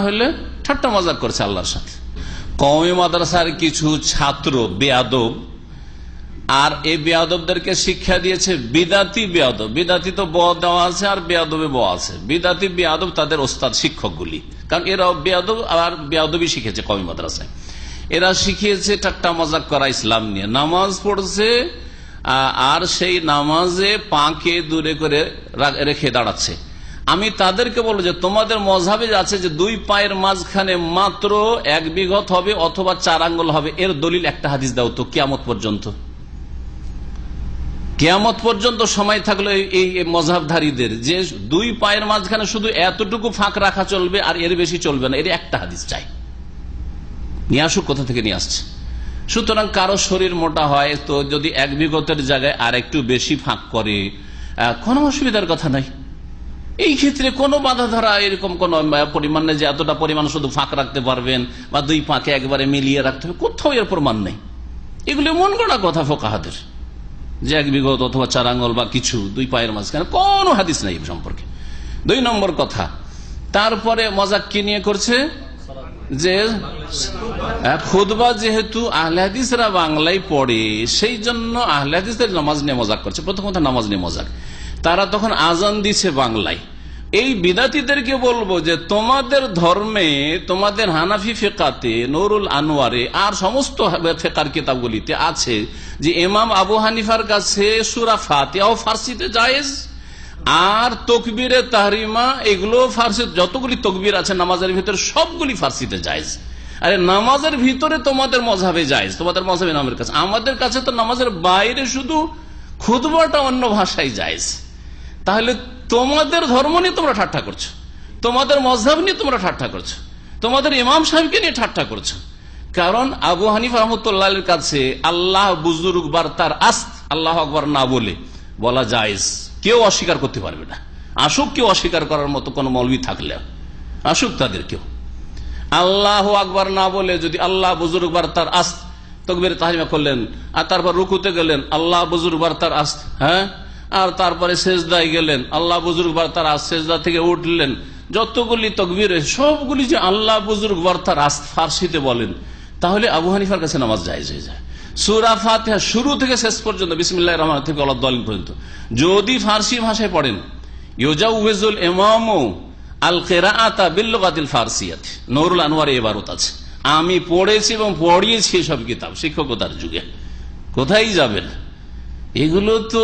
হলে ঠাট্টা মজাক করছে আল্লাহর সাথে। কওমি মাদ্রাসার কিছু ছাত্র, বেয়াদব, আর এই বেয়াদবদেরকে শিক্ষা দিয়েছে বিদাতি বেয়াদব। বিদাতি তো ব দেওয়া আছে আর বেয়াদবে ব আছে। বিদাতি, বেয়াদব তাদের ওস্তাদ, শিক্ষকগুলি। কারণ এরা বেয়াদব আর বেয়াদবই শিখেছে কমি মাদ্রাসায়। এরা শিখিয়েছে ঠাট্টা মজাক করা ইসলাম নিয়ে। নামাজ পড়ছে আর সেই নামাজে পাকে দূরে করে রেখে দাঁড়াচ্ছে। আমি তাদেরকে বলব যে তোমাদের মজাবে আছে যে দুই পায়ের মাঝখানে মাত্র এক বিঘত হবে অথবা চার আঙ্গুল হবে, এর দলিল একটা হাদিস দাও তো, কিয়ামত পর্যন্ত। কেয়ামত পর্যন্ত সময় থাকল এই- মজাবধারীদের, যে দুই পায়ের মাঝখানে শুধু এতটুকু ফাঁক রাখা চলবে আর এর বেশি চলবে না, এর একটা হাদিস চাই। নিয়ে আসুক, কোথা থেকে নিয়ে আসছে? সুতরাং কারও শরীর মোটা হয় তো যদি এক বিগতের জায়গায় আর একটু বেশি ফাঁক করে কোনো অসুবিধার কথা নাই। এই ক্ষেত্রে কোনো বাধা ধরা এরকম কোন পরিমাণ নেই যে এতটা পরিমাণ শুধু ফাঁক রাখতে পারবেন বা দুই ফাঁকে একবারে মিলিয়ে রাখতে হবে। কোথাও এর প্রমাণ নেই। এগুলি মন গড়া কথা ফোকাহাদের। যে এক বিগত অথবা চার আঙ্গল বা কিছু দুই পায়ের মাঝখানে কোনো হাদিস নাই সম্পর্কে। দুই নম্বর কথা, তারপরে মজাক কি নিয়ে করছে? যে খুদবা যেহেতু আহলাদিসরা বাংলায় পড়ে, সেই জন্য আহলাদিসদের নামাজ নিয়ে মজাক করছে। প্রথম কথা নামাজ নিয়ে মজাক। তারা তখন আজান দিছে বাংলায়। এই বিদাতিদেরকে বলব যে, তোমাদের ধর্মে, তোমাদের হানাফি ফেকাতে, নুরুল আনোয়ারে আর সমস্ত ফেকার কিতাবগুলিতে আছে যে এমাম আবু হানিফার কাছে সুরা ফাতেহাও ফার্সিতে জায়েজ, আর তকবিরে তাহরিমা, এগুলো ফার্সি, যতগুলি তকবির আছে, নামাজের ভিতরে সবগুলি ফার্সিতে জায়েজ। আরে, নামাজের ভিতরে তোমাদের মজাবে জায়েজ, তোমাদের মজাবে নামের কাছে। আমাদের কাছে তো নামাজের বাইরে শুধু খুদবাটা অন্য ভাষায় জায়েজ। তাহলে তোমাদের ধর্ম নিয়ে তোমরা ঠাট্টা করছ। তোমাদের মজাব নিয়ে তোমরা ঠাট্টা করছ। তোমাদের ইমাম সাহেবকে নিয়ে ঠাট্টা করছ। কারণ আবু হানিফ রহমতুল্লাহ কাছে আল্লাহ বুজুর্গ বার তার আস্ত, আল্লাহ আকবর না বলে বলা জায়েজ। কেউ অস্বীকার করতে পারবে না। আসুক কেউ অস্বীকার করার মতো কোনো মৌলবি থাকলে। আসুক তাদের কেউ। আল্লাহ আকবর না বলে যদি আল্লাহ বুজুর্গ বার তার আস্ত তকবির তাহরিমা করলেন, আর তারপর রুকুতে গেলেন, আল্লাহ বুজুর্গ বার তার আস্ত হ্যাঁ? আর তারপরে শেষদায় গেলেন। আল্লাহ বুজুর্গ বার তার আস্ত শেষদা থেকে উঠলেন। যতগুলি তকবির সবগুলি যে আল্লাহ বুজুর্গ বার তার আস্ত ফার্সিতে বলেন, তাহলে আবু হানিফার কাছে নামাজ জায়েজ হয়ে যায়। সুরা ফাতেহা শুরু থেকে শেষ পর্যন্ত বিসমিল্লাহ রহমান থেকে দলিন পর্যন্ত। যদি ফার্সি ভাষায় পড়েন ইয়োজা উবেজুল এমামো আল কেরাআতা বিল্লগাতিল ফার্সিয়াত। নুরুল আনোয়ার এবারত আছে। আমি পড়েছি এবং পড়িয়েছি সব কিতাব, শিক্ষকতার যুগে। কোথায় যাবেন? এগুলো তো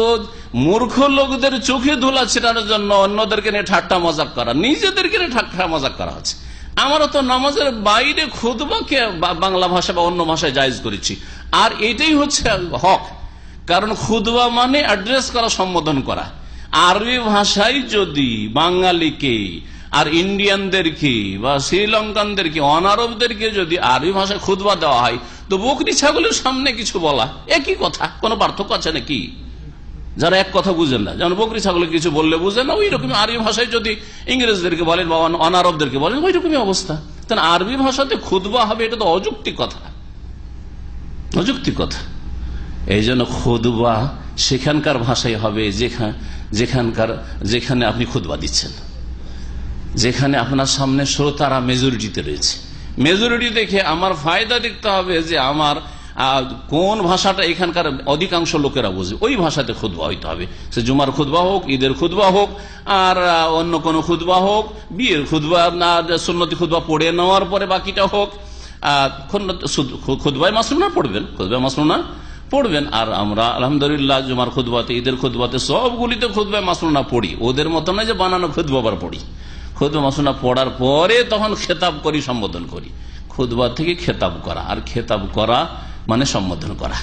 মূর্খ লোকদের চোখে ধুলা ছেটানোর জন্য অন্যদেরকে নিয়ে ঠাট্টা মজাক করা, নিজেদেরকে নিয়ে ঠাট্টা মজাক করা হচ্ছে। আমরা তো নামাজের বাইরে খুদবাকে বাংলা ভাষা বা অন্য ভাষায় জায়জ করেছি। আর এটাই হচ্ছে হক। কারণ খুদবা মানে অ্যাড্রেস করা, সম্বোধন করা। আরবি ভাষায় যদি বাঙালিকে আর ইন্ডিয়ানদেরকে বা শ্রীলঙ্কানদেরকে অনারবদেরকে যদি আরবি ভাষায় খুদবা দেওয়া হয়, তো বকরি ছাগলের সামনে কিছু বলা, একই কথা, কোনো পার্থক্য আছে নাকি? যারা এক কথা বুঝেন না, যেমন বকরি ছাগলের কিছু বললে বুঝেন না ওই রকম আরবি ভাষায় যদি ইংরেজদেরকে বলেন বা অনারবদেরকে বলেন ওই রকমই অবস্থা। তাহলে আরবি ভাষাতে খুদবা হবে, এটা তো অযৌক্তিক কথা। অযৌক্তিক কথা। এই জন্য খুদবা সেখানকার ভাষায় হবে, যেখান যেখানকার যেখানে আপনি খুদবা দিচ্ছেন। যেখানে আপনার সামনে শ্রোতারা মেজরিটিতে রয়েছে। মেজরিটি দেখে আমার ফায়দা দেখতে হবে যে আমার কোন ভাষাটা এখানকার অধিকাংশ লোকেরা বুঝে। ওই ভাষাতে খুদবা হইতে হবে। সে জুমার খুদবা হোক, ঈদের খুদবা হোক, আর অন্য কোনো খুদবা হোক, বিয়ের খুদবা না, সুন্নতি খুদবা পড়ে নেওয়ার পরে বাকিটা হোক খুদবায় মাসরুনা পড়বেন? খুদবায় মাসরুনা পড়বেন। আর আমরা, আলহামদুলিল্লাহ, জুমার খুদবাতে ঈদের খুদবাতে সবগুলিতে খুদবায় মাসরুনা পড়ি। ওদের মতো নয় যে বানানো খুদবা আবার পড়ি। খুদবা মাসুনা পড়ার পরে তখন খেতাব করি, সম্বোধন করি। খুদবা থেকে খেতাব করা। আর খেতাব করা মানে সম্বোধন করা।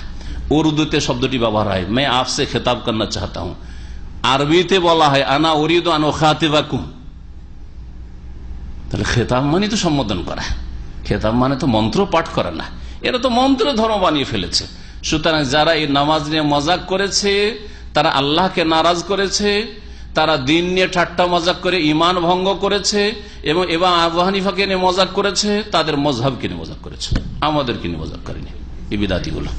উর্দুতে শব্দটি ব্যবহার হয়, মে আপসে খেতাব করনা চাহতা হুম। আরবিতে বলা হয়, আনা উরিদ আনো খাতেবাকুম তাহলে খেতাব মানে তো সম্বোধন করা। খেতাব মানে তো মন্ত্র পাঠ করা না। এরা তো মন্ত্র ধর্ম বানিয়ে ফেলেছে। সুতরাং যারা এই নামাজ নিয়ে মজাক করেছে, তারা আল্লাহকে নারাজ করেছে তারা দিন নিয়ে ঠাট্টা মজাক করে ইমান ভঙ্গ করেছে এবং এবং আবু নিয়ে মজাক করেছে, তাদের মজহাবকে নিয়ে মজাক করেছে। আমাদেরকে নিয়ে মজাক করেনি, এই বিদাতিগুলো।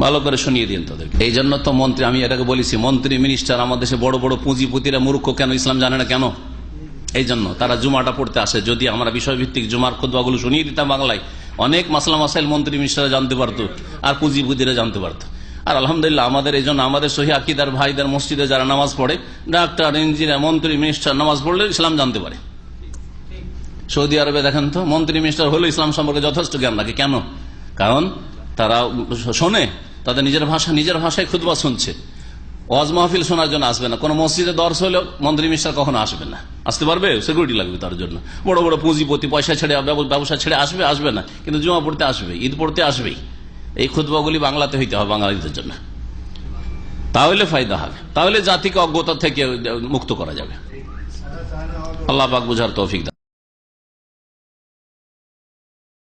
ভালো করে শুনিয়ে দিন তাদেরকে। এই জন্য তো মন্ত্রী, আমি এটাকে বলেছি, মন্ত্রী মিনিস্টার আমাদের দেশে বড় বড় পুঁজিপতিরা মূর্খ কেন, ইসলাম জানে না কেন? এই জন্য তারা জুমাটা পড়তে আসে। যদি আমরা বিষয়ভিত্তিক জুমার খুদ্বাগুলো শুনিয়ে দিতাম বাংলায়, অনেক মাসলা মাসাইল মন্ত্রী মিনিস্টাররা জানতে পারতো, আর পুঁজিপুতিরা জানতে পারতো। আর আলহামদুলিল্লাহ, আমাদের এই জন্য আমাদের সহি আকিদার ভাইদের মসজিদে যারা নামাজ পড়ে, ডাক্তার, ইঞ্জিনিয়ার, মন্ত্রী, মিনিস্টার, নামাজ পড়লে ইসলাম জানতে পারে। সৌদি আরবে দেখেন তো, মন্ত্রী, মিনিস্টার হলো ইসলাম সম্পর্কে যথেষ্ট জ্ঞান রাখে। কেন? কারণ তারা শোনে, তাদের নিজের ভাষা, নিজের ভাষায় খুদবা শুনছে। ওয়াজ মাহফিল শোনার জন্য আসবে না। কোন মসজিদে দর্শ হলেও মন্ত্রী, মিনিস্টার কখনো আসবে না। আসতে পারবে? সিকিউরিটি লাগবে তার জন্য। বড় বড় পুঁজিপতি, পয়সা ছেড়ে ব্যবসা ছেড়ে আসবে আসবে না। কিন্তু জুমা পড়তে আসবে ঈদ পড়তে আসবেই। এই খুদবাগুলি বাংলাতে হইতে হবে বাঙালিদের জন্য। তাহলে ফায়দা হবে। তাহলে জাতিকে অজ্ঞতা থেকে মুক্ত করা যাবে। আল্লাহ বুঝার তৌফিক